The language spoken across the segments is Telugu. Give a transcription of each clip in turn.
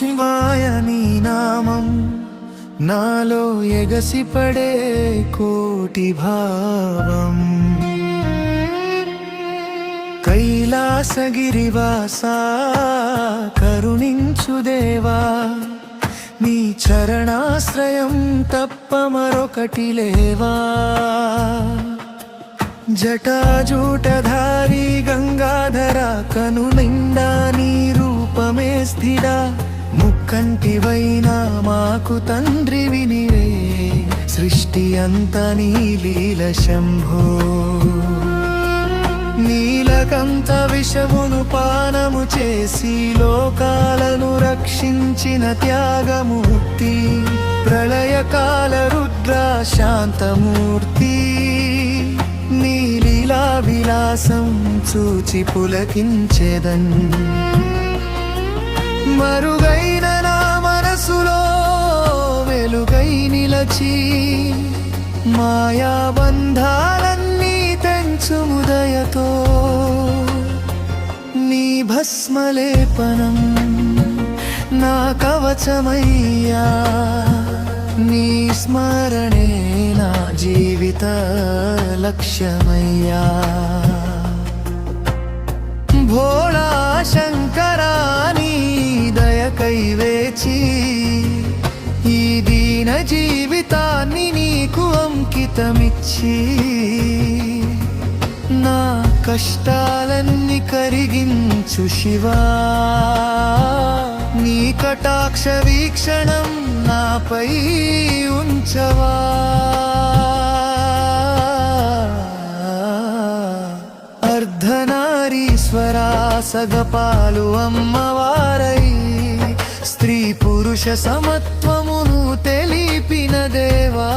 శివాయ నీ నామం. నాలో ఎగసిపడే కోటి భావం. కైలాసగిరివాసా కరుణించుదేవా నీ చరణాశ్రయం తప్ప మరొకటి లేవా. జటాజూటధారి గంగాధర కను నిండా నీ రూపమే స్థిరా. కంటివైనా మాకు తండ్రి వినివే. సృష్టి అంత నీ లీల శంభో. నీలకంత విషమును పానము చేసి లోకాలను రక్షించిన త్యాగమూర్తి ప్రళయకాల రుద్ర శాంతమూర్తి. నీలీలా విలాసం చూచి పులకించెదన్. మరుగైన వెలుగై మాయాబంధాలన్నీ తెంచుముదయతో నీ భస్మలేపనం నా కవచమయ్యా నీ స్మరణే నా జీవిత లక్ష్యమయ్యా. భోళా శంకరా నీ దయకై వేచి జీవితమిచ్చి నా కష్టాలన్నీ కరిగించు శివా. నీ కటాక్ష వీక్షణం నాపై ఉంచవా. అర్ధనారీశ్వరా సగపాలు అమ్మవారై స్త్రీ పురుష సమత్వమును తెలిపిన దేవా.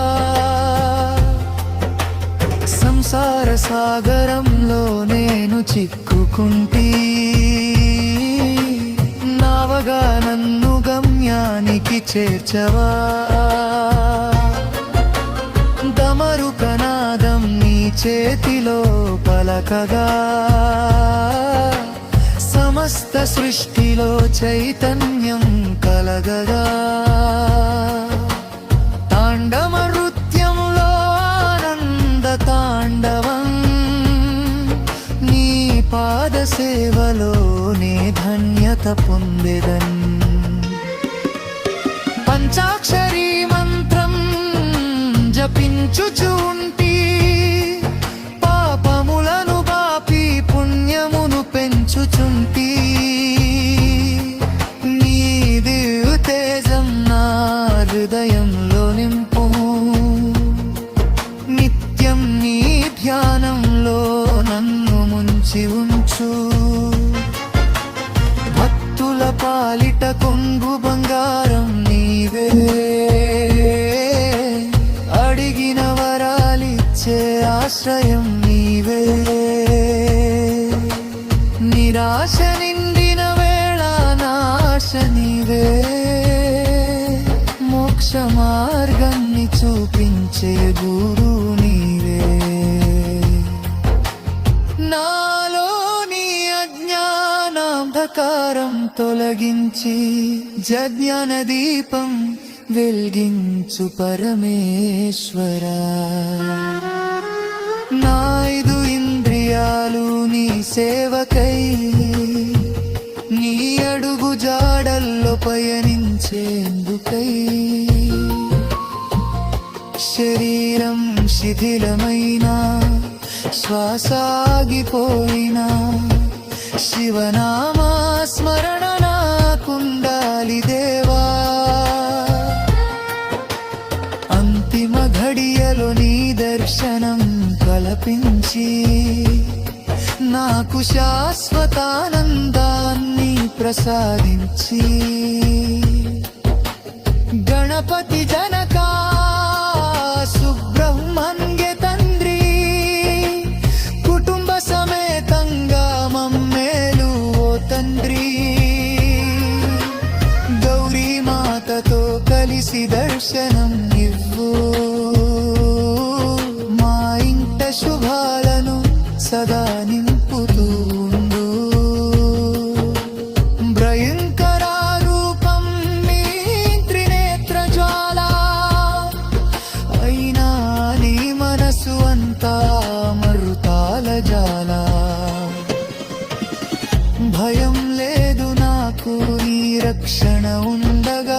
సంసార సాగరంలో నేను చిక్కుకుంటీ. నావగా నన్ను గమ్యానికి చేర్చవా? దమరుకనాదం నీ చేతిలో పలకగా. సమస్త సృష్టిలో చైతన్యం కలగగా. ఘనత పొందెదన్. పంచాక్షరీ మంత్రం జపించుచుంటి ఆశ్రయం నీవే. నిరాశ నిండిన వేళ నాశ నీవే. మోక్ష మార్గాన్ని చూపించే గురు నీవే. నాలోని అజ్ఞానాంధకారం తొలగించి జజ్ఞాన దీపం వెలిగించు పరమేశ్వరా. సేవకై నీ అడుగు జాడల్లో పయనించేందుకై. శరీరం శిథిలమైనా శ్వాసాగిపోయినా శివనామా స్మరణ నాకుండాలి దేవా. అంతిమ ఘడియలో నీ దర్శనం కల్పించి నాకు శాశ్వతానందాన్ని ప్రసాదించి గణపతి జనకా సుబ్రహ్మణ్య తండ్రి కుటుంబ సమేతంగా మమ్మేలు ఓ తండ్రి. గౌరీ మాతతో కలిసి దర్శనం ఇవ్వు. రక్షణ ఉండగా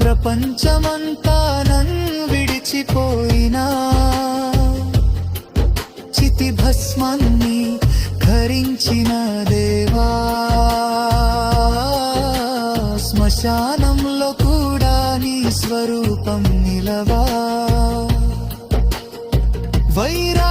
ప్రపంచమంతా నన్ను విడిచిపోయినా చితి భస్మాన్ని ధరించిన దేవా శ్మశానంలో కూడా నీ స్వరూపం నిలవా. వైరా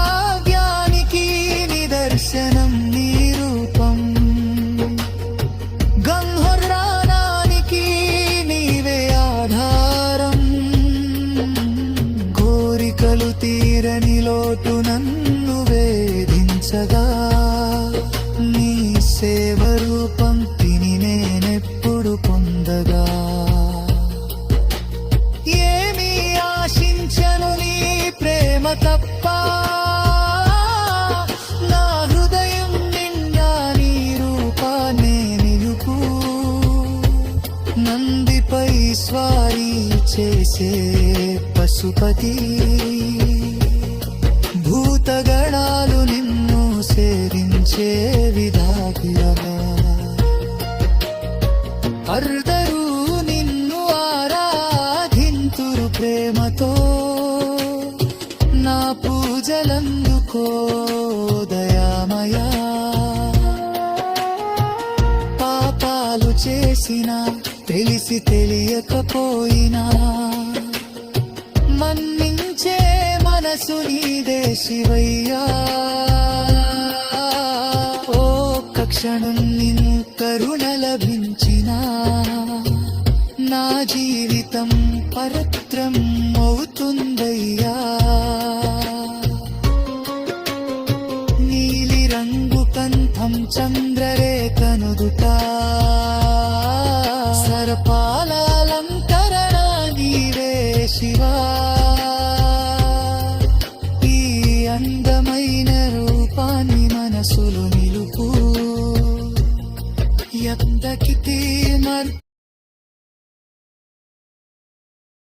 వేధించగా నీ సేవ రూపం తిని నేనెప్పుడు పొందగా. ఏమి ఆశించను నీ ప్రేమ తప్ప. నా హృదయం నిండా నీ రూపాన్నే నిలుపు. నందిపై స్వారీ చేసే పశుపతి. సేవించే విధాగియగా అర్ధరు నిన్ను ఆరాధింతురు ప్రేమతో. నా పూజలందుకో దయామయా. పాపాలు చేసినా తెలిసి తెలియకపోయినా. మన్నించే మనసు నీదే శివయ్యా. క్షణం నిన్ను కరుణ లభించిన నా జీవితం పరత్రం అవుతుందయ్యా. నీలి రంగు కంఠం చంద్రరేఖనుదుట సరపాలంకరణ నీవే శివా.